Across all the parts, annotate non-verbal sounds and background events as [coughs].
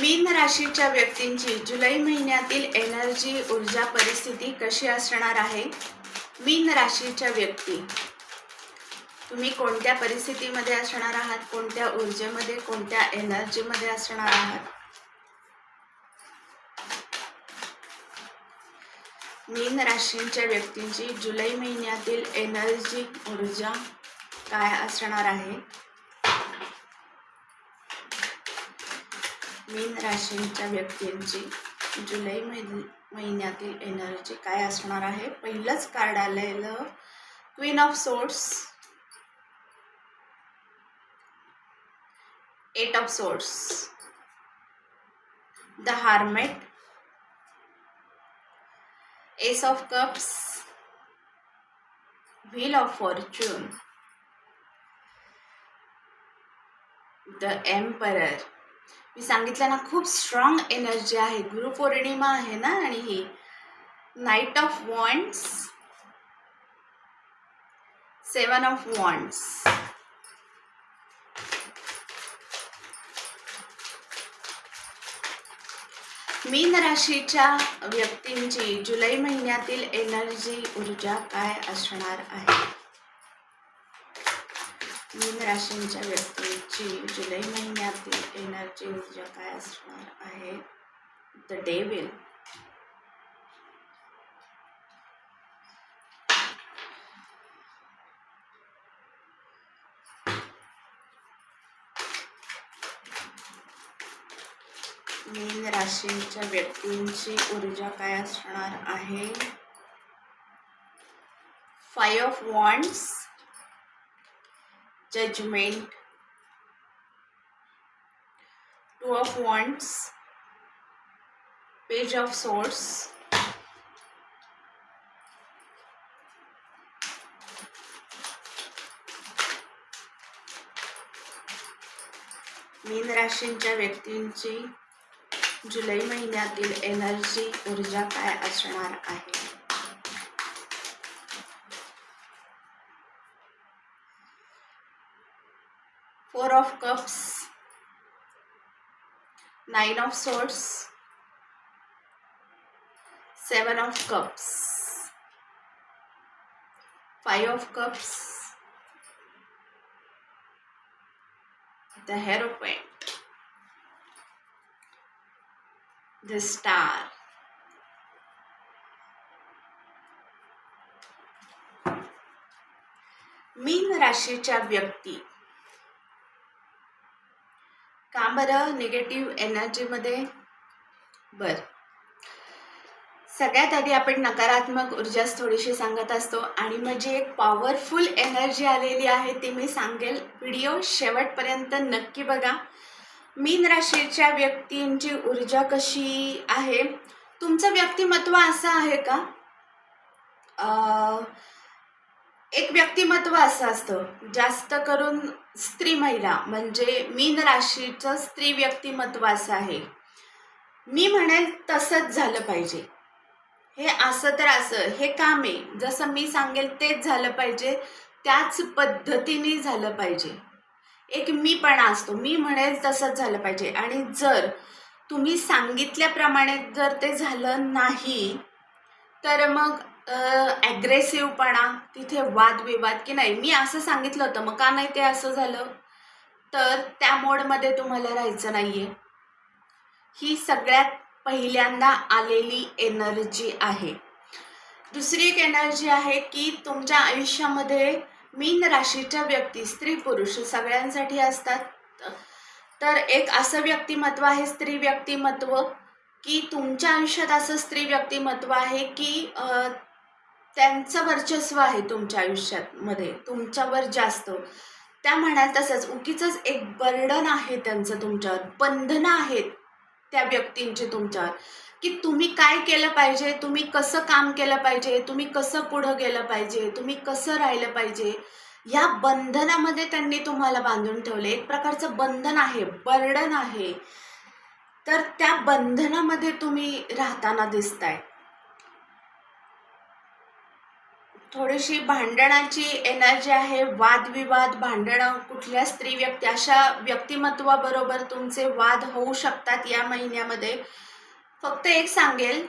मीन राशीच्या व्यक्तींची जुलै महिन्यातील एनर्जी ऊर्जा परिस्थिती कशी असणार आहे? मीन राशीच्या व्यक्ती. तुम्ही कोणत्या परिस्थितीमध्ये असणार आहात? कोणत्या ऊर्जेमध्ये कोणत्या एनर्जीमध्ये असणार आहात? मीन राशींच्या व्यक्तींची जुलै महिन्यातील एनर्जी ऊर्जा काय असणार आहे? मीन राशींच्या व्यक्तींची जुलै महिन- महिन्यातील एनर्जी काय असणार आहे? पहिलंच कार्ड आलेलं queen of swords eight of swords the hermit ace of cups wheel of fortune the emperor मी सांगितलं ना खूप स्ट्रॉंग एनर्जी आहे. गुरुपौर्णिमा आहे ना आणि ही. Knight of wands seven of wands मीन राशीच्या व्यक्तींची जुलै महिन्यातील एनर्जी ऊर्जा काय असणार आहे? मीन राशींच्या जी जुलै महिन्यातील एनर्जी ऊर्जा काय असणार आहे? द डे विल मीन राशींच्या व्यक्तींची ऊर्जा काय असणार आहे? Five of wands judgement two of wands. Page of swords. मीन राशींच्या व्यक्तींची जुलै महिन्यातील एनर्जी ऊर्जा काय असणार आहे? Four of cups nine of swords seven of cups five of cups the hierophant the star मीन राशीच्या व्यक्ती का बरं निगेटिव्ह एनर्जीमध्ये बर. सगळ्यात आधी आपण नकारात्मक ऊर्जाच थोडीशी सांगत असतो आणि मग जी एक पॉवरफुल एनर्जी आलेली आहे ती मी सांगेल. व्हिडिओ शेवटपर्यंत नक्की बघा. मीन राशीच्या व्यक्तींची ऊर्जा कशी आहे? तुमचं व्यक्तिमत्व असं आहे का? आ, एक व्यक्तिमत्व असं असतं. जास्त करून स्त्री महिला म्हणजे मीन राशीचं स्त्री व्यक्तिमत्व असं आहे. मी म्हणेल तसंच झालं पाहिजे. हे असं तर असं हे काम आहे. जसं मी सांगेल तेच झालं पाहिजे त्याच पद्धतीने झालं पाहिजे. एक मीपणा असतो मी म्हणेल तसंच झालं पाहिजे. आणि जर तुम्ही सांगितल्याप्रमाणे जर ते झालं नाही तर मग ॲग्रेसिव्हपणा तिथे वादविवाद की नाही? मी असं सांगितलं होतं मग का नाही ते असं झालं? तर त्या मोडमध्ये तुम्हाला राहायचं नाही आहे ही सगळ्यात पहिल्यांदा आलेली एनर्जी आहे. दुसरी एक एनर्जी आहे की तुमच्या आयुष्यामध्ये मीन राशीच्या व्यक्ती स्त्री पुरुष सगळ्यांसाठी असतात. तर एक असं व्यक्तिमत्व आहे स्त्री व्यक्तिमत्व की तुमच्या आयुष्यात असं स्त्री व्यक्तिमत्व आहे की त्यांचं वर्चस्व आहे तुमच्या आयुष्यात मध्ये तुमच्यावर जास्त. त्या म्हणाल तसंच उगीच एक बर्डन आहे त्यांचं तुमच्यावर बंधनं आहेत त्या व्यक्तींची तुमच्यावर. की तुम्ही काय केलं पाहिजे तुम्ही कसं काम केलं पाहिजे तुम्ही कसं पुढं गेलं पाहिजे तुम्ही कसं राहिलं पाहिजे या बंधनामध्ये त्यांनी तुम्हाला बांधून ठेवले. एक प्रकारचं बंधन आहे बर्डन आहे. तर त्या बंधनामध्ये तुम्ही राहताना दिसताय. थोडीशी भांडणाची एनर्जी आहे वादविवाद भांडणं कुठल्या स्त्री व्यक्ती अशा व्यक्तिमत्वाबरोबर तुमचे वाद होऊ शकतात या महिन्यामध्ये. फक्त एक सांगेल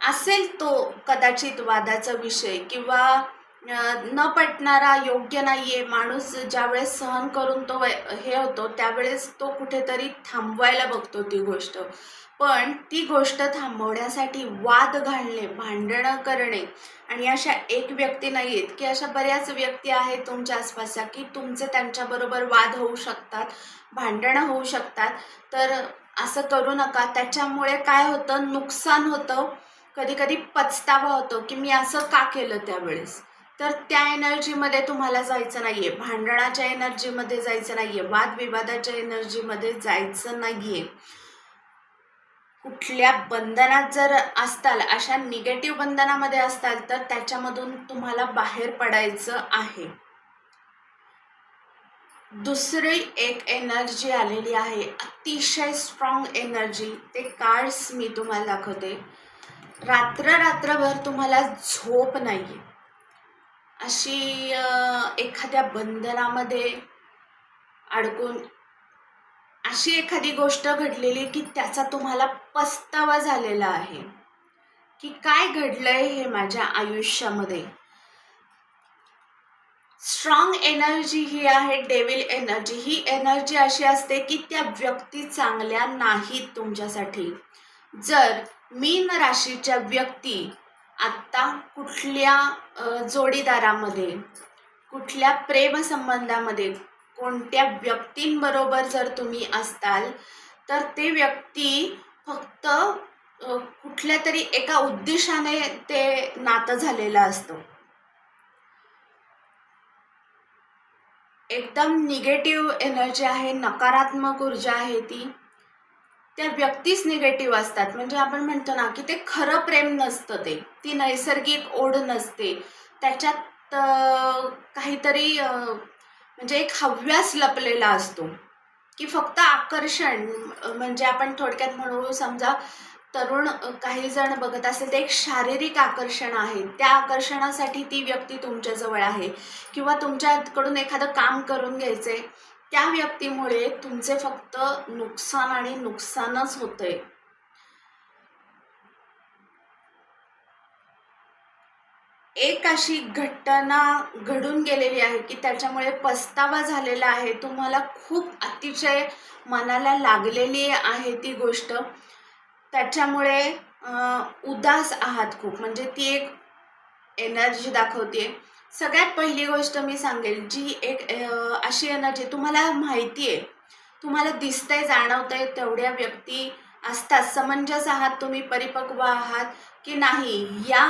असेल तो कदाचित वादाचा विषय किंवा न पटणारा योग्य नाही आहे माणूस ज्यावेळेस सहन करून तो हे होतो त्यावेळेस तो कुठेतरी थांबवायला बघतो ती गोष्ट. पण ती गोष्ट थांबवण्यासाठी वाद घालणे भांडणं करणे आणि अशा एक व्यक्ती नाही आहेत की अशा बऱ्याच व्यक्ती आहेत तुमच्या आसपासच्या की तुमचे त्यांच्याबरोबर वाद होऊ शकतात भांडणं होऊ शकतात. तर असं करू नका. त्याच्यामुळे काय होतं? नुकसान होतं. कधी कधी पछतावा होतो की मी असं का केलं त्यावेळेस? तर त्या एनर्जीमध्ये तुम्हाला जायचं नाहीये. भांडणाच्या एनर्जीमध्ये जायचं नाही आहे वादविवादाच्या एनर्जीमध्ये जायचं नाहीये. कुठल्या बंधनात जर असताल अशा निगेटिव्ह बंधनामध्ये असताल तर त्याच्यामधून तुम्हाला बाहेर पडायचं आहे. दुसरी एक एनर्जी आलेली आहे अतिशय स्ट्रॉंग एनर्जी ते कार्ड्स मी तुम्हाला दाखवते. रात्र रात्रभर तुम्हाला झोप नाही अशी एखाद्या बंधनामध्ये अडकून अशी एखादी गोष्ट घडलेली की त्याचा तुम्हाला पस्तावा झालेला आहे. की काय घडलंय हे माझ्या आयुष्यामध्ये? स्ट्रॉंग एनर्जी ही आहे डेविल एनर्जी ही एनर्जी अशी असते की त्या व्यक्ती चांगल्या नाहीत तुमच्यासाठी. जर मीन राशीच्या व्यक्ती आत्ता कुठल्या जोडीदारामध्ये कुठल्या प्रेमसंबंधामध्ये कोणत्या व्यक्तींबरोबर जर तुम्ही असताल तर ते व्यक्ती फक्त कुठल्या तरी एका उद्देशाने ते नातं झालेलं असतं. एकदम निगेटिव्ह एनर्जी आहे नकारात्मक ऊर्जा आहे ती. त्या व्यक्तीच निगेटिव्ह असतात. म्हणजे आपण म्हणतो ना की ते खरं प्रेम नसतं ते. ती नैसर्गिक ओढ नसते. त्याच्यात काहीतरी म्हणजे एक हव्यास लपलेला असतो. की फक्त आकर्षण म्हणजे आपण थोडक्यात म्हणू समजा तरुण काही जण बघत असेल ते एक शारीरिक आकर्षण आहे. त्या आकर्षणासाठी ती व्यक्ती तुमच्याजवळ आहे. किंवा तुमच्याकडून एखादं काम करून घ्यायचं आहे त्या व्यक्तीमुळे तुमचे फक्त नुकसान आणि नुकसानच होतं आहे एक अशी घटना घडून गेलेली आहे की त्याच्यामुळे पस्तावा झालेला आहे. तुम्हाला खूप अतिशय मनाला लागलेली आहे ती गोष्ट. त्याच्यामुळे उदास आहात खूप. म्हणजे ती एक एनर्जी दाखवते. सगळ्यात पहिली गोष्ट मी सांगेल जी एक अशी एनर्जी तुम्हाला माहिती आहे तुम्हाला दिसतंय जाणवतंय तेवढ्या व्यक्ती असतात. समंजस आहात तुम्ही परिपक्व आहात की नाही या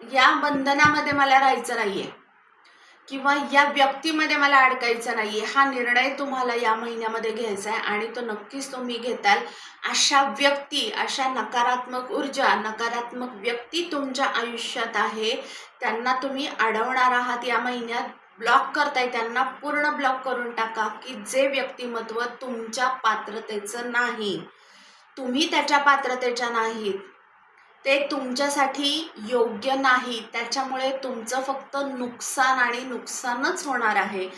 या बंधनामध्ये मला राहायचं नाहीये. किंवा या व्यक्तीमध्ये मला अडकायचं नाहीये. हा निर्णय तुम्हाला या महिन्यामध्ये घ्यायचा आहे आणि तो नक्कीच तुम्ही घेताल. अशा व्यक्ती अशा नकारात्मक ऊर्जा नकारात्मक व्यक्ती तुमच्या आयुष्यात आहे. त्यांना तुम्ही अडवणार आहात या महिन्यात. ब्लॉक करताय त्यांना पूर्ण ब्लॉक करून टाका की जे व्यक्तिमत्व तुमच्या पात्रतेचं नाही. तुम्ही त्याच्या पात्रतेच्या नाहीत. ते तुमच्यासाठी योग्य नाही. त्याच्यामुळे तुमचं फक्त नुकसान आणि नुकसानच होणार आहे.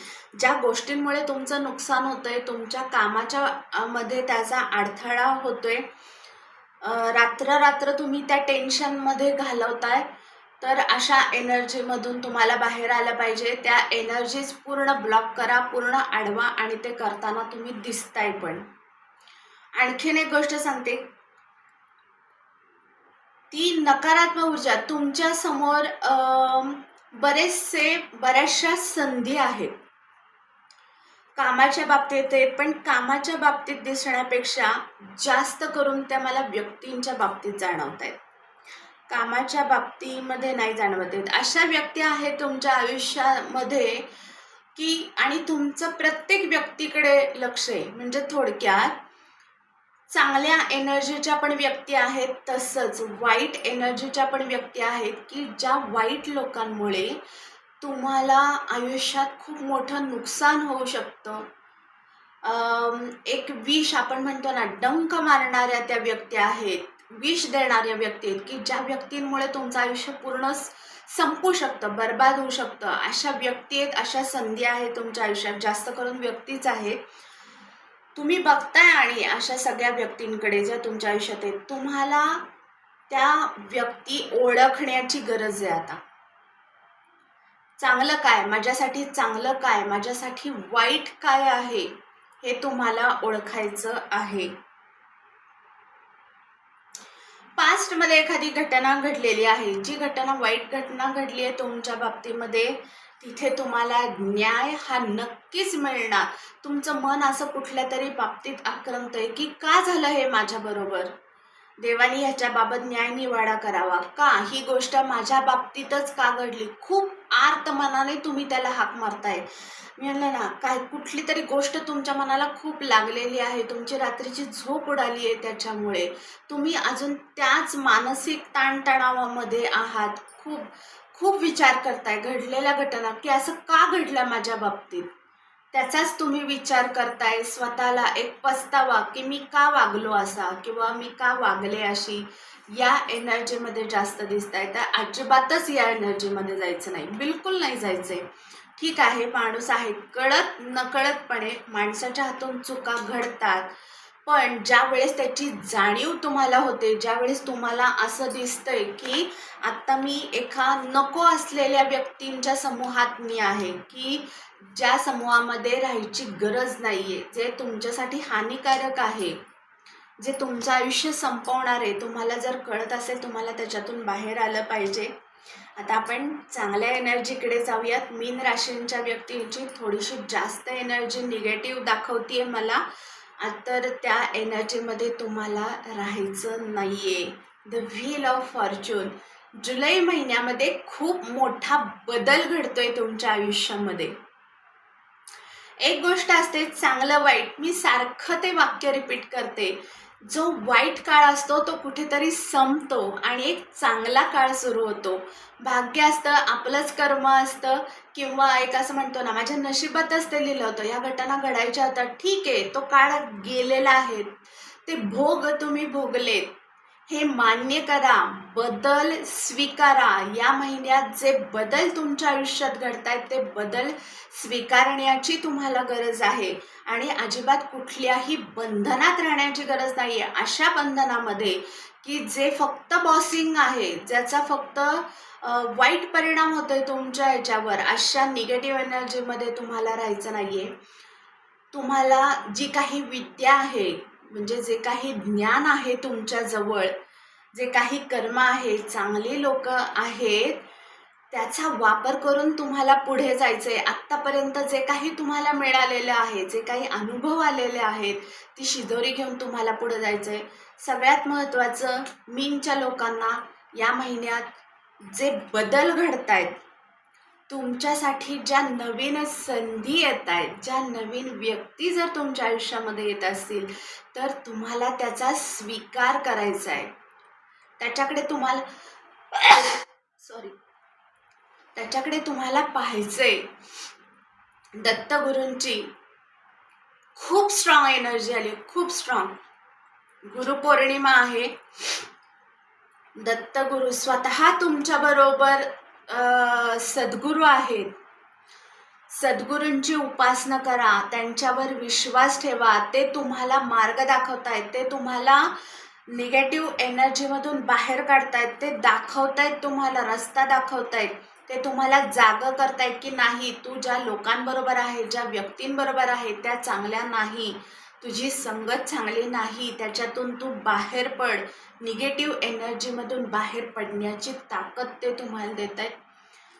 ज्या गोष्टींमुळे तुमचं नुकसान होतंय तुमच्या कामाच्या मध्ये त्याचा अडथळा होतोय. आहे रात्र रात्र तुम्ही त्या टेन्शनमध्ये घालवताय तर अशा एनर्जीमधून तुम्हाला बाहेर आलं पाहिजे. त्या एनर्जीज पूर्ण ब्लॉक करा पूर्ण अडवा आणि ते करताना तुम्ही दिसताय पण. आणखीन एक गोष्ट सांगते. ती नकारात्मक ऊर्जा तुमच्यासमोर बरेचसे बऱ्याचशा संधी आहेत. कामाच्या बाबतीत आहेत पण कामाच्या बाबतीत दिसण्यापेक्षा जास्त करून त्या मला व्यक्तींच्या बाबतीत जाणवत आहेत. कामाच्या बाबतीमध्ये नाही जाणवत आहेत. अशा व्यक्ती आहेत तुमच्या आयुष्यामध्ये की आणि तुमचं प्रत्येक व्यक्तीकडे लक्ष आहे. म्हणजे थोडक्यात चांगल्या एनर्जीच्या पण व्यक्ती आहेत तसंच वाईट एनर्जीच्या पण व्यक्ती आहेत की ज्या वाईट लोकांमुळे तुम्हाला आयुष्यात खूप मोठं नुकसान होऊ शकतं. एक विष आपण म्हणतो ना डंक मारणाऱ्या त्या व्यक्ती आहेत विष देणाऱ्या व्यक्ती आहेत की ज्या व्यक्तींमुळे तुमचं आयुष्य पूर्ण संपू शकतं बर्बाद होऊ शकतं. अशा व्यक्ती आहेत अशा संधी आहेत तुमच्या आयुष्यात. जास्त करून व्यक्तीच आहेत तुम्ही बघताय आणि अशा सगळ्या व्यक्तींकडे ज्या तुमच्या आयुष्यात आहेत तुम्हाला त्या व्यक्ती ओळखण्याची गरज आहे आता. चांगलं काय? माझ्यासाठी चांगलं काय? माझ्यासाठी वाईट काय आहे? हे तुम्हाला ओळखायचं आहे. पास्टमध्ये एखादी घटना घडलेली आहे. जी घटना वाईट घटना घडली आहे तुमच्या बाबतीमध्ये तिथे तुम्हाला न्याय हा नक्कीच मिळणार. तुमचं मन असं कुठल्या तरी बाबतीत आक्रमत आहे की का झालं हे माझ्याबरोबर देवानी ह्याच्याबाबत न्याय निवाडा करावा. का? ही गोष्ट माझ्या बाबतीतच का घडली? खूप आर्त मनाने तुम्ही त्याला हाक मारताय. म्हणलं ना काय कुठली तरी गोष्ट तुमच्या मनाला खूप लागलेली आहे. तुमची रात्रीची झोप उडाली आहे त्याच्यामुळे. तुम्ही अजून त्याच मानसिक ताणतणावामध्ये आहात. खूप खूप विचार करताय घडलेल्या घटना की असं का घडलं माझ्या बाबतीत? त्याचाच तुम्ही विचार करताय स्वतःला एक पस्तावा की मी का वागलो असा किंवा मी का वागले अशी या एनर्जीमध्ये जास्त दिसत आहे तर अजिबातच या एनर्जीमध्ये जायचं नाही. बिलकुल नाही जायचंय. ठीक आहे माणूस आहे कळत नकळतपणे माणसाच्या हातून चुका घडतात. पण ज्या वेळेस त्याची जाणीव तुम्हाला होते ज्यावेळेस तुम्हाला असं दिसतंय की आत्ता मी एका नको असलेल्या व्यक्तींच्या समूहात मी आहे की ज्या समूहामध्ये राहायची गरज नाही आहे जे तुमच्यासाठी हानिकारक आहे जे तुमचं आयुष्य संपवणार आहे तुम्हाला जर कळत असेल तुम्हाला त्याच्यातून बाहेर आलं पाहिजे. आता आपण चांगल्या एनर्जीकडे जाऊयात. मीन राशींच्या व्यक्तींची थोडीशी जास्त एनर्जी निगेटिव्ह दाखवतीये मला. तर त्या एनर्जीमध्ये तुम्हाला राहायचं नाही आहे द व्हील ऑफ फॉर्च्यून जुलै महिन्यामध्ये खूप मोठा बदल घडतोय तुमच्या आयुष्यामध्ये. एक गोष्ट असते चांगलं वाईट. मी सारखं ते वाक्य रिपीट करते. जो वाईट काळ असतो तो कुठेतरी संपतो आणि एक चांगला काळ सुरू होतो. भाग्य असतं आपलंच कर्म असतं किंवा एक असं म्हणतो ना माझ्या नशिबातच ते लिहिलं होतं या घटना घडायच्या होत्या ठीक आहे तो काळ गेलेला आहे. ते भोग तुम्ही भोगलेत. हे मान्य करा बदल स्वीकारा. या महिन्यात जे बदल तुमच्या आयुष्यात घडत आहेत ते बदल स्वीकारण्याची तुम्हाला गरज आहे. आणि अजिबात कुठल्याही बंधनात राहण्याची गरज नाही आहे अशा बंधनामध्ये की जे फक्त बॉसिंग आहे ज्याचा फक्त वाईट परिणाम होतो आहे तुमच्या याच्यावर अशा निगेटिव्ह एनर्जीमध्ये तुम्हाला राहायचं नाही आहे तुम्हाला जी काही विद्या आहे म्हणजे जे काही ज्ञान आहे तुमच्याजवळ जे काही कर्म आहे चांगले लोक आहेत त्याचा वापर करून तुम्हाला पुढे जायचं आहे आत्तापर्यंत जे काही तुम्हाला मिळालेलं आहे जे काही अनुभव आलेले आहेत ती शिदोरी घेऊन तुम्हाला पुढे जायचं आहे सगळ्यात महत्त्वाचं मीनच्या लोकांना या महिन्यात जे बदल घडत आहेत तुमच्यासाठी ज्या नवीन संधी येत आहेत ज्या नवीन व्यक्ती जर तुमच्या आयुष्यामध्ये येत असतील तर तुम्हाला त्याचा स्वीकार करायचा आहे. त्याच्याकडे तुम्हाला [coughs] सॉरी त्याच्याकडे तुम्हाला पाहायचंय. दत्तगुरूंची खूप स्ट्रॉंग एनर्जी आली खूप स्ट्रॉंग गुरुपौर्णिमा आहे. दत्तगुरु स्वतः तुमच्या बरोबर सद्गुरू आहेत. सद्गुरूंची उपासना करा त्यांच्यावर विश्वास ठेवा ते तुम्हाला मार्ग दाखवतायत ते तुम्हाला निगेटिव्ह एनर्जीमधून बाहेर काढतायत ते दाखवतायत तुम्हाला रस्ता दाखवतायत ते तुम्हाला जाग करतायत की नाही तू ज्या लोकांबरोबर आहे ज्या व्यक्तींबरोबर आहे त्या चांगल्या नाही. तुझी संगत चांगली नाही त्याच्यातून तू बाहेर पड. निगेटिव्ह एनर्जीमधून बाहेर पडण्याची ताकद ते तुम्हाला देत आहेत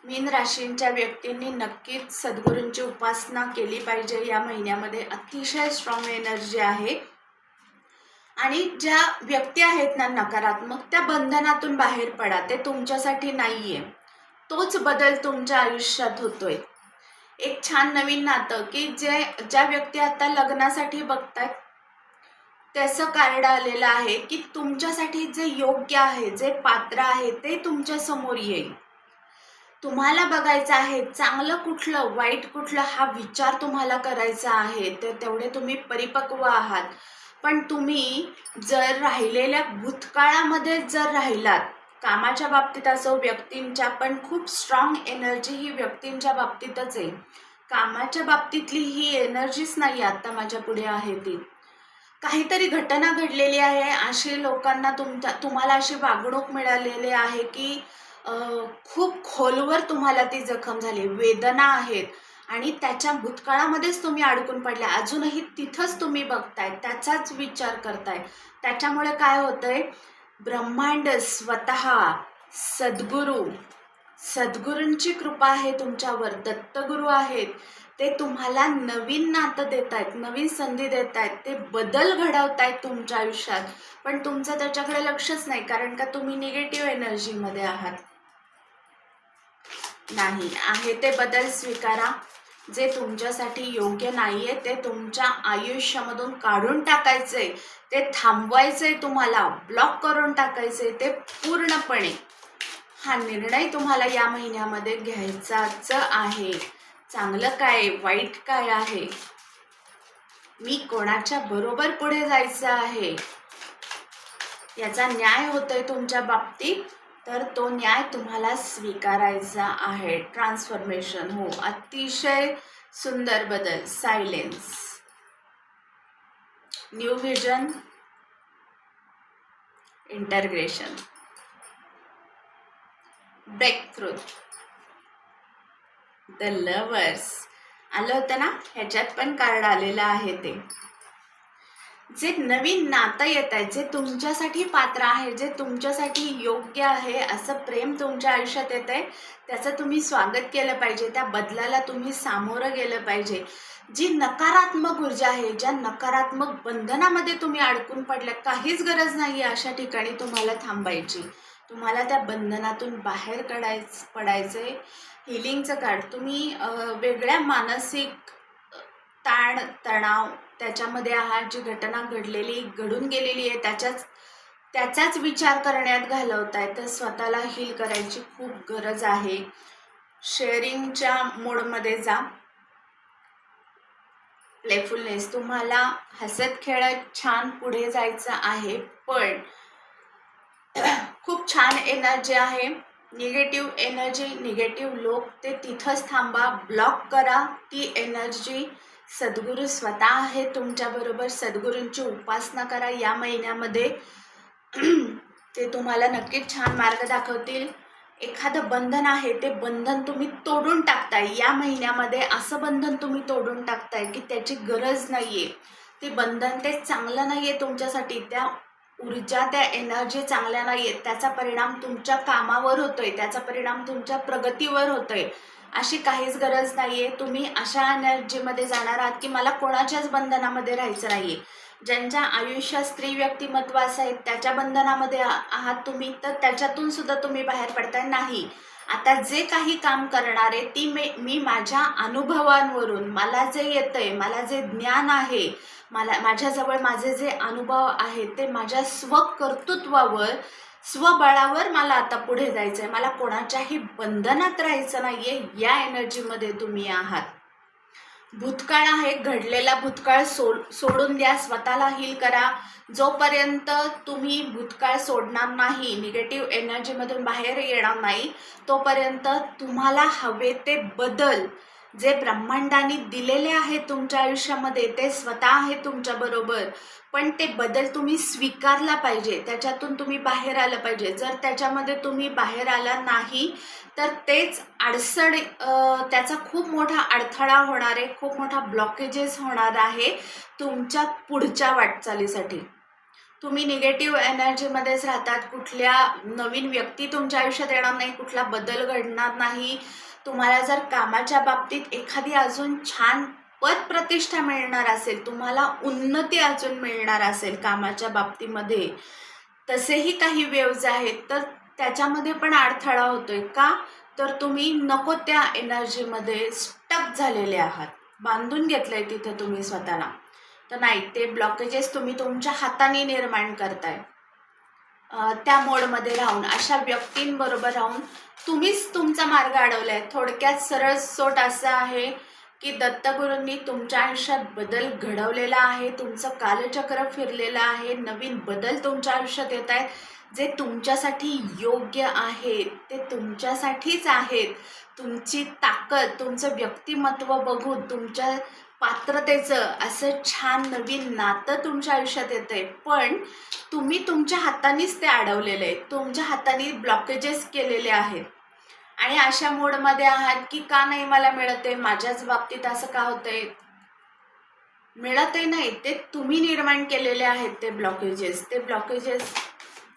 मीन राशींच्या व्यक्तींनी नक्कीच सद्गुरूंची उपासना केली पाहिजे. या महिन्यामध्ये अतिशय स्ट्रॉंग एनर्जी आहे. आणि ज्या व्यक्ती आहेत ना नकारात्मक त्या बंधनातून बाहेर पडा. ते तुमच्यासाठी नाही आहे तोच बदल तुमच्या आयुष्यात होतोय. एक छान नवीन नातं की जे ज्या व्यक्ती आता लग्नासाठी बघतात त्याचं कार्ड आलेलं आहे की तुमच्यासाठी जे योग्य आहे जे पात्र आहे ते तुमच्यासमोर येईल. तुम्हाला बघायचं आहे चांगलं कुठलं वाईट कुठलं हा विचार तुम्हाला करायचा आहे तर तेवढे तुम्ही परिपक्व आहात. पण तुम्ही जर राहिलेल्या भूतकाळामध्ये जर राहिलात कामाच्या बाबतीत असो व्यक्तींच्या पण खूप स्ट्रॉंग एनर्जी ही व्यक्तींच्या बाबतीतच आहे. कामाच्या बाबतीतली ही एनर्जीच नाही आत्ता माझ्या पुढे आहे ती. काहीतरी घटना घडलेली आहे अशी लोकांना तुमच्या तुम्हाला अशी वागणूक मिळालेली आहे की खूप खोलवर तुम्हाला ती जखम झाली वेदना आहेत. आणि त्याच्या भूतकाळामध्येच तुम्ही अडकून पडले अजूनही तिथंच तुम्ही बघताय त्याचाच विचार करताय. त्याच्यामुळे काय होतंय ब्रह्मांड स्वतः सद्गुरू. सद्गुरूंची कृपा आहे तुमच्यावर. दत्तगुरू आहेत. ते तुम्हाला नवीन नातं देत आहेत नवीन संधी देत आहेत ते बदल घडवत आहेत तुमच्या आयुष्यात. पण तुमचं त्याच्याकडे लक्षच नाही कारण का तुम्ही निगेटिव्ह एनर्जीमध्ये आहात. नाही आहे ते बदल स्वीकारा. जे तुमच्यासाठी योग्य नाही आहे ते तुमच्या आयुष्यामधून काढून टाकायचंय ते थांबवायचंय तुम्हाला ब्लॉक करून टाकायचंय ते पूर्णपणे. हा निर्णय तुम्हाला या महिन्यामध्ये घ्यायचाच आहे. चांगलं काय वाईट काय आहे? मी कोणाच्या बरोबर पुढे जायचं आहे? याचा न्याय होतोय तुमच्या बाबतीत? तर तो न्याय तुम्हाला स्वीकारायचा आहे. ट्रान्सफॉर्मेशन हो. अतिशय सुंदर बदल. Silence new vision integration breakthrough the lovers आलं होतं ना? ह्याच्यात पण कार्ड आलेलं आहे ते. जे नवीन नातं येत आहे जे तुमच्यासाठी पात्र आहे जे तुमच्यासाठी योग्य आहे असं प्रेम तुमच्या आयुष्यात येत आहे त्याचं तुम्ही स्वागत केलं पाहिजे. त्या बदलाला तुम्ही सामोरं गेलं पाहिजे. जी नकारात्मक ऊर्जा आहे ज्या नकारात्मक बंधनामध्ये तुम्ही अडकून पडल्या काहीच गरज नाही आहे अशा ठिकाणी तुम्हाला थांबायची. तुम्हाला त्या बंधनातून बाहेर काढायच पडायचं आहे हिलिंगचं कार्ड तुम्ही वेगळ्या मानसिक ताण तणाव त्याच्यामध्ये हा जी घटना घडलेली घडून गेलेली आहे त्याच्याच त्याचाच विचार करण्यात घालवत आहे तर स्वतःला हील करायची खूप गरज आहे. शेअरिंगच्या मोडमध्ये जा. प्लेफुलनेस तुम्हाला हसत खेळत छान पुढे जायचं आहे पण [clears throat] खूप छान एनर्जी आहे. निगेटिव्ह एनर्जी निगेटिव्ह लोक ते तिथंच थांबा. ब्लॉक करा. ती एनर्जी सद्गुरू स्वतः आहे तुमच्याबरोबर सद्गुरूंची उपासना करा. या महिन्यामध्ये [clears throat] ते तुम्हाला नक्कीच छान मार्ग दाखवतील. एखादं बंधन आहे ते बंधन तुम्ही तोडून टाकताय. या महिन्यामध्ये असं बंधन तुम्ही तोडून टाकताय की त्याची गरज नाही आहे ते बंधन ते चांगलं नाही आहे तुमच्यासाठी. त्या ऊर्जा त्या एनर्जी चांगल्या नाही आहेत त्याचा परिणाम तुमच्या कामावर होतोय. त्याचा परिणाम तुमच्या प्रगतीवर होतोय. अशी काहीच गरज नाही आहे तुम्ही अशा एनर्जीमध्ये जाणार आहात की मला कोणाच्याच बंधनामध्ये राहायचं नाही आहे ज्यांच्या आयुष्यात स्त्री व्यक्तिमत्व असं आहे त्याच्या बंधनामध्ये आहात तुम्ही तर त्याच्यातून सुद्धा तुम्ही बाहेर पडताय. नाही. आता जे काही काम करणार आहे ती मी मी माझ्या अनुभवांवरून मला जे येतंय मला जे ज्ञान आहे मला माझ्याजवळ माझे जे अनुभव आहेत ते माझ्या स्वकर्तृत्वावर स्वबळावर मला आता पुढे जायचं आहे मला कोणाच्याही बंधनात राहायचं नाही आहे या एनर्जीमध्ये तुम्ही आहात. भूतकाळ आहे. घडलेला भूतकाळ सोड सोडून द्या. स्वतःला हील करा. जोपर्यंत तुम्ही भूतकाळ सोडणार नाही निगेटिव्ह एनर्जीमधून बाहेर येणार नाही तोपर्यंत तुम्हाला हवे ते बदल. जे ब्रह्मांडाने दिलेले आहेत तुमच्या आयुष्यामध्ये ते स्वतः आहे तुमच्याबरोबर पण ते बदल तुम्ही स्वीकारला पाहिजे त्याच्यातून तुम्ही बाहेर आलं पाहिजे. जर त्याच्यामध्ये तुम्ही बाहेर आला नाही तर तेच अडसड त्याचा खूप मोठा अडथळा होणार आहे खूप मोठा ब्लॉकेजेस होणार आहे तुमच्या पुढच्या वाटचालीसाठी. तुम्ही निगेटिव्ह एनर्जीमध्येच राहतात कुठल्या नवीन व्यक्ती तुमच्या आयुष्यात येणार नाही कुठला बदल घडणार नाही. तुम्हाला जर कामाच्या बाबतीत एखादी अजून छान पद प्रतिष्ठा मिळणार असेल तुम्हाला उन्नती अजून मिळणार असेल कामाच्या बाबतीमध्ये तसेही काही वेव्ज आहेत तर त्याच्यामध्ये पण अडथळा होतोय का? तर तुम्ही नको त्या एनर्जीमध्ये स्टक झालेले आहात. बांधून घेतलंय तिथे तुम्ही स्वतःला. तर नाही ते ब्लॉकेजेस तुम्ही तुमच्या हाताने निर्माण करताय. त्या मोडमध्ये राहून अशा व्यक्तींबरोबर राहून तुम्हीच तुमचा मार्ग अडवलाय. थोडक्यात सरळ सोट असं आहे की दत्तगुरूंनी तुमच्या आयुष्यात बदल घडवलेला आहे तुमचं कालचक्र फिरलेलं आहे नवीन बदल तुमच्या आयुष्यात येत आहेत जे तुमच्यासाठी योग्य आहेत ते तुमच्यासाठीच आहेत. तुमची ताकद तुमचं व्यक्तिमत्व बघून तुमच्या पात्रतेचं असं छान नवीन नातं तुमच्या आयुष्यात येतं आहे पण तुम्ही तुमच्या हातानेच ते अडवलेलं आहे. तुमच्या हाताने ब्लॉकेजेस केलेले आहेत. आणि अशा मोडमध्ये आहात की का नाही मला मिळत आहे माझ्याच बाबतीत असं का होतंय? मिळतही नाही ते तुम्ही निर्माण केलेले आहेत ते ब्लॉकेजेस ते ब्लॉकेजेस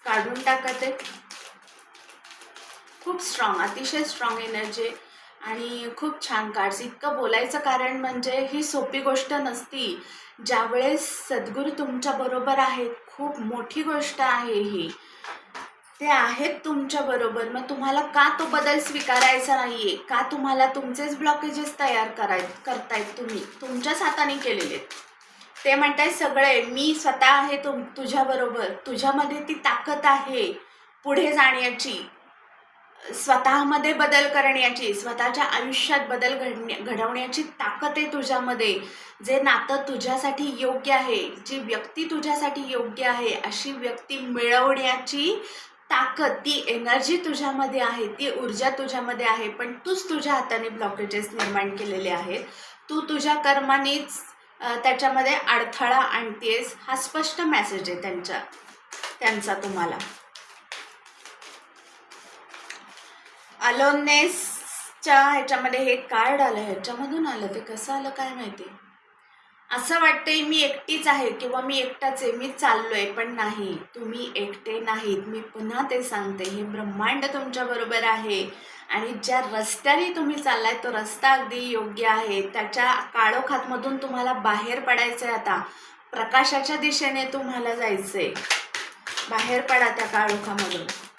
काढून टाकत आहे खूप स्ट्रॉंग अतिशय स्ट्रॉंग एनर्जी आणि खूप छान कार्ड्स इतकं बोलायचं कारण म्हणजे ही सोपी गोष्ट नसती. ज्यावेळेस सद्गुरू तुमच्याबरोबर आहेत खूप मोठी गोष्ट आहे ही. ते आहेत तुमच्या बरोबर. मग तुम्हाला का तो बदल स्वीकारायचा नाही आहे का तुम्हाला तुमचेच ब्लॉकेजेस तयार कराय करतायत तुम्ही? तुमच्याच हाताने केलेले ते म्हणताय सगळे मी स्वतः आहे तुम तुझ्याबरोबर तुझ्यामध्ये ती ताकद आहे पुढे जाण्याची. स्वतःमध्ये बदल करण्याची स्वतःच्या आयुष्यात बदल घडण्या घडवण्याची ताकद आहे तुझ्यामध्ये. जे नातं तुझ्यासाठी योग्य आहे जी व्यक्ती तुझ्यासाठी योग्य आहे अशी व्यक्ती मिळवण्याची ताकद ती एनर्जी तुझ्यामध्ये आहे ती ऊर्जा तुझ्यामध्ये आहे पण तूच तुझ्या हाताने ब्लॉकेजेस निर्माण केलेले आहेत. तू तुझ्या कर्मानेच त्याच्यामध्ये अडथळा आणतेस हा स्पष्ट मेसेज आहे त्यांच्या त्यांचा तुम्हाला. अलोननेसच्या ह्याच्यामध्ये हे कार्ड आलं ह्याच्यामधून आलं ते कसं आलं काय माहिती? असं वाटतंय मी एकटीच आहे किंवा मी एकटाच आहे मी चाललोय पण नाही. तुम्ही एकटे नाहीत. मी पुन्हा ते सांगते. हे ब्रह्मांड तुमच्या बरोबर आहे. आणि ज्या रस्त्याने तुम्ही चाललाय तो रस्ता अगदी योग्य आहे. त्याच्या काळोखातमधून तुम्हाला बाहेर पडायचं आहे आता. प्रकाशाच्या दिशेने तुम्हाला जायचंय. बाहेर पडा त्या काळोखामधून.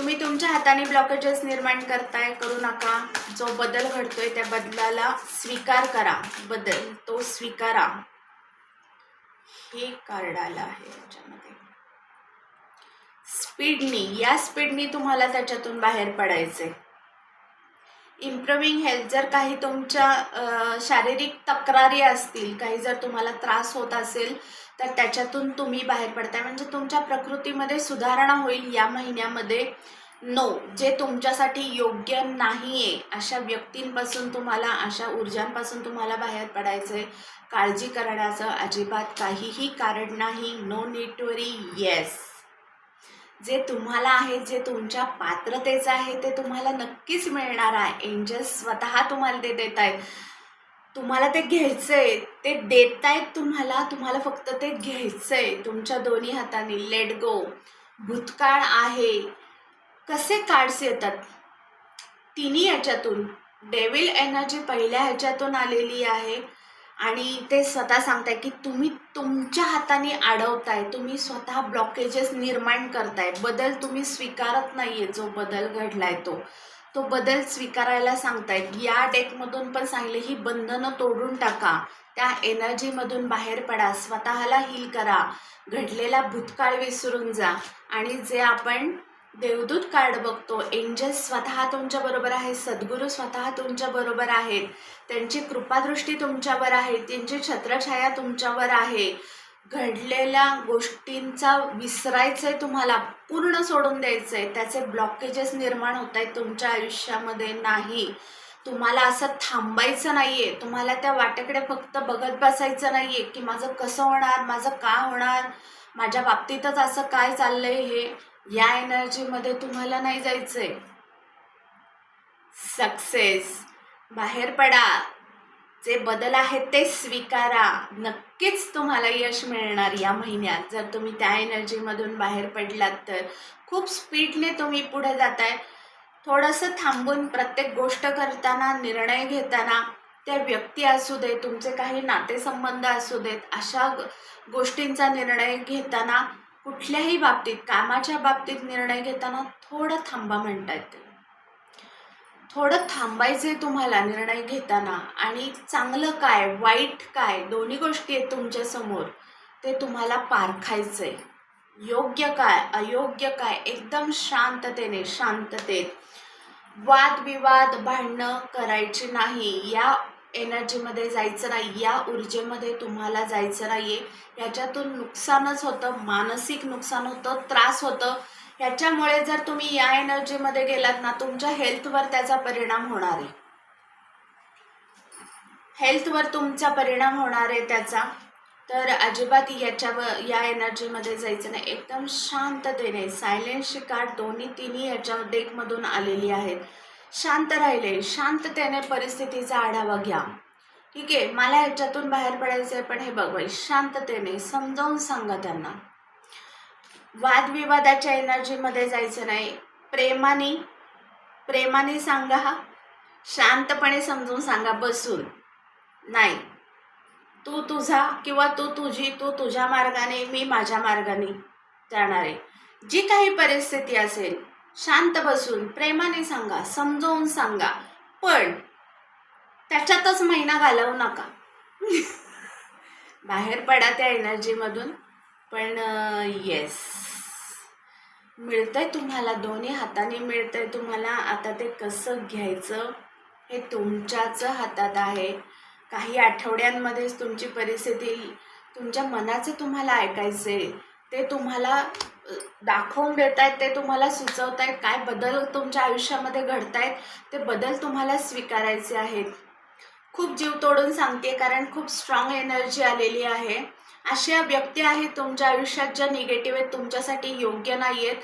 तुम्ही तुमच्या हाताने ब्लॉकेजेस निर्माण करताय करू नका. जो बदल घडतोय त्या बदलाला स्वीकार करा. बदल तो स्वीकारा. हे कार्ड आलं आहे याच्यामध्ये. स्पीडनी या स्पीडनी तुम्हाला त्याच्यातून बाहेर पडायचंय. इम्प्रूव्हिंग हेल्थ जर काही तुमच्या शारीरिक तक्रारी असतील काही जर तुम्हाला त्रास होत असेल तर त्याच्यातून तुम्ही बाहेर पडताय. म्हणजे तुमच्या प्रकृतीमध्ये सुधारणा होईल या महिन्यामध्ये. नो जे तुमच्यासाठी योग्य नाही आहे अशा व्यक्तींपासून तुम्हाला अशा ऊर्जांपासून तुम्हाला बाहेर पडायचं आहे काळजी करण्याचं अजिबात काहीही कारण नाही. नो नीट वरी येस जे तुम्हाला आहे जे तुमच्या पात्रतेचं आहे ते तुम्हाला नक्कीच मिळणार आहे. एंजल्स स्वतः तुम्हाला ते देत आहेत तुम्हाला ते घ्यायचं आहे ते देत आहेत तुम्हाला तुम्हाला फक्त ते घ्यायचं आहे तुमच्या दोन्ही हाताने लेट गो भूतकाळ आहे. कसे कार्ड्स येतात? तिन्ही ह्याच्यातून. डेविल एनर्जी पहिल्या ह्याच्यातून आलेली आहे. आणि ते स्वतः सांगताय की तुम्ही तुमच्या हाताने अडवताय तुम्ही स्वतः ब्लॉकेजेस निर्माण करताय. बदल तुम्ही स्वीकारत नाहीये जो बदल घडलाय तो. तो बदल स्वीकारायला सांगतायत. या डेकमधून पण सांगले ही बंधनं तोडून टाका. त्या एनर्जीमधून बाहेर पडा. स्वतःला हील करा. घडलेला भूतकाळ विसरून जा. आणि जे आपण देवदूत कार्ड बघतो. एंजल स्वतः तुमच्या बरोबर आहे सद्गुरू स्वतः तुमच्या बरोबर आहेत. त्यांची कृपादृष्टी तुमच्यावर आहे. त्यांची छत्रछाया तुमच्यावर आहे. घडलेल्या गोष्टींचा विसरायचंय तुम्हाला. पूर्ण सोडून द्यायचं आहे त्याचे ब्लॉकेजेस निर्माण होत आहेत तुमच्या आयुष्यामध्ये नाही. तुम्हाला असं थांबायचं नाही आहे तुम्हाला त्या वाटेकडे फक्त बघत बसायचं नाही आहे की माझं कसं होणार? माझं का होणार? माझ्या बाबतीतच असं काय चाललंय हे? या एनर्जीमध्ये तुम्हाला नाही जायचंय. सक्सेस बाहेर पडा. जे बदल आहेत ते स्वीकारा. नक्कीच तुम्हाला यश मिळणार या महिन्यात. जर तुम्ही त्या एनर्जीमधून बाहेर पडलात तर. खूप स्पीडने तुम्ही पुढे जाताय. थोडंसं थांबून प्रत्येक गोष्ट करताना निर्णय घेताना त्या व्यक्ती असू दे तुमचे काही नातेसंबंध असू देत अशा गोष्टींचा निर्णय घेताना कुठल्याही बाबतीत कामाच्या बाबतीत निर्णय घेताना थोडं थांबा म्हणता येते. थोडं थांबायचंय तुम्हाला निर्णय घेताना आणि चांगलं काय वाईट काय दोन्ही गोष्टी आहेत तुमच्यासमोर ते तुम्हाला पारखायचंय. योग्य काय अयोग्य काय एकदम शांततेने शांततेत. वादविवाद भांडणं करायची नाही या एनर्जीमध्ये जायचं नाही या ऊर्जेमध्ये तुम्हाला जायचं नाही आहे याच्यातून नुकसानच होतं मानसिक नुकसान होतं त्रास होतं. ह्याच्यामुळे जर तुम्ही या एनर्जीमध्ये गेलात ना तुमच्या हेल्थवर त्याचा परिणाम होणार आहे. हेल्थवर तुमचा परिणाम होणार आहे त्याचा. तर अजिबात याच्यावर या एनर्जीमध्ये जायचं नाही. एकदम शांततेने सायलेन्सची शिकार दोन्ही तिन्ही याच्या डेकमधून आलेली आहेत. शांत राहिले. शांततेने परिस्थितीचा आढावा घ्या. ठीक आहे मला ह्याच्यातून बाहेर पडायचं आहे पण हे बघवाय शांततेने समजावून सांगा त्यांना. वादविवादाच्या एनर्जीमध्ये जायचं नाही. प्रेमाने प्रेमाने सांगा हा. शांतपणे समजून सांगा बसून. नाही. तू तुझा किंवा तू तुझी तू तुझ्या मार्गाने मी माझ्या मार्गाने जाणार आहे. जी काही परिस्थिती असेल शांत बसून प्रेमाने सांगा समजावून सांगा. पण त्याच्यातच महिना घालवू नका. बाहेर पडा त्या एनर्जीमधून. पण येस मिळतंय तुम्हाला दोन्ही हाताने मिळतंय तुम्हाला. आता ते कसं घ्यायचं हे तुमच्याच हातात आहे. काही आठवड्यांमध्येच तुमची परिस्थिती तुमच्या मनाचं तुम्हाला ऐकायचं आहे ते तुम्हाला दाखवून देत आहेत ते तुम्हाला सुचवत आहेत काय बदल तुमच्या आयुष्यामध्ये घडत आहेत ते बदल तुम्हाला स्वीकारायचे आहेत. खूप जीव तोडून सांगते कारण खूप स्ट्रॉंग एनर्जी आलेली आहे. अशा व्यक्ती आहेत तुमच्या आयुष्यात ज्या निगेटिव्ह आहेत तुमच्यासाठी योग्य नाही आहेत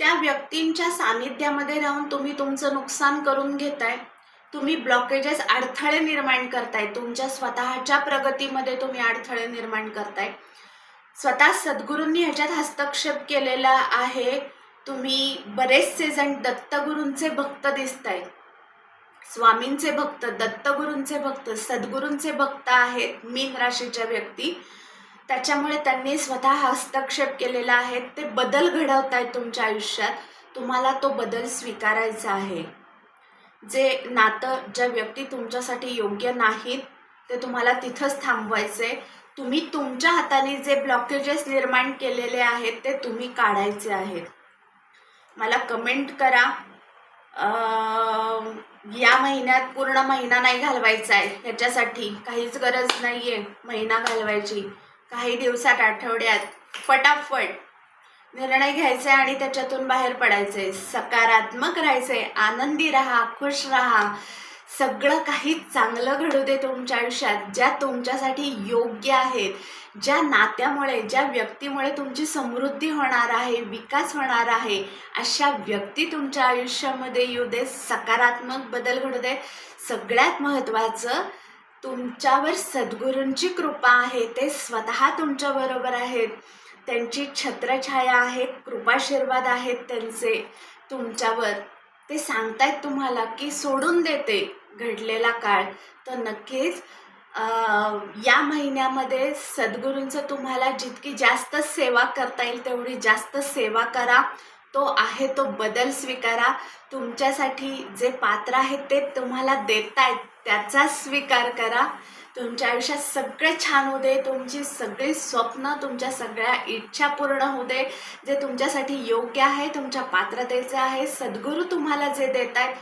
त्या व्यक्तींच्या सानिध्यामध्ये राहून तुम्ही तुमचं नुकसान करून घेताय. तुम्ही ब्लॉकेजेस अडथळे निर्माण करताय. तुमच्या स्वतःच्या प्रगतीमध्ये तुम्ही अडथळे निर्माण करताय. स्वतः सद्गुरूंनी ह्याच्यात हस्तक्षेप केलेला आहे. तुम्ही बरेचसे जण दत्तगुरूंचे भक्त दिसताय स्वामींचे भक्त दत्तगुरूंचे भक्त सद्गुरूंचे भक्त आहेत मीन राशीच्या व्यक्ती. त्याच्यामुळे त्यांनी स्वतः हस्तक्षेप केलेला आहे. ते बदल घडवत आहेत तुमच्या आयुष्यात. तुम्हाला तो बदल स्वीकारायचा आहे. जे नातं ज्या व्यक्ती तुमच्यासाठी योग्य नाहीत ते तुम्हाला तिथंच थांबवायचे. तुम्ही तुमच्या हाताने जे ब्लॉकेजेस निर्माण केलेले आहेत ते तुम्ही काढायचे आहेत. मला कमेंट करा. या महिन्यात पूर्ण महिना नाही घालवायचा आहे. ह्याच्यासाठी काहीच गरज नाही आहे महिना घालवायची. काही दिवसात आठवड्यात. फटाफट. निर्णय घ्यायचे आणि त्याच्यातून बाहेर पडायचे सकारात्मक राहायचे आनंदी राहा खुश राहा. सगळं काही चांगलं घडू दे तुमच्या आयुष्यात ज्या तुमच्यासाठी योग्य आहेत ज्या नात्यामुळे ज्या व्यक्तीमुळे तुमची समृद्धी होणार आहे विकास होणार आहे अशा व्यक्ती तुमच्या आयुष्यामध्ये येऊ दे सकारात्मक बदल घडू दे. सगळ्यात महत्त्वाचं तुमच्यावर सद्गुरूंची कृपा आहे ते स्वतः तुमच्याबरोबर आहेत. त्यांची छत्रछाया आहे कृपाशीर्वाद आहेत त्यांचे. तुमच्यावर ते सांगतायत तुम्हाला की सोडून देते. घडलेला काळ. तर नक्कीच या महिन्यामध्ये सद्गुरूंचं तुम्हाला जितकी जास्त सेवा करता येईल तेवढी जास्त सेवा करा. तो आहे तो बदल स्वीकारा. तुमच्यासाठी जे पात्र आहेत ते तुम्हाला देतायत त्याचा स्वीकार करा. तुमच्या आयुष्यात सगळे छान होऊ दे. तुमची सगळी स्वप्न तुमच्या सगळ्या इच्छा पूर्ण होऊ दे. जे तुमच्यासाठी योग्य आहे तुमच्या पात्रतेचे आहे सद्गुरू तुम्हाला जे देत आहेत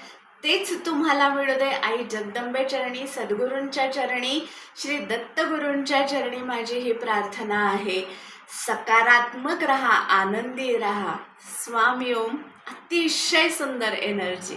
तेच तुम्हाला मिळू दे. आई जगदंबे चरणी सद्गुरूंच्या चरणी श्री दत्तगुरूंच्या चरणी माझी ही प्रार्थना आहे. सकारात्मक रहा आनंदी रहा. स्वामी ओम अतिशय सुंदर एनर्जी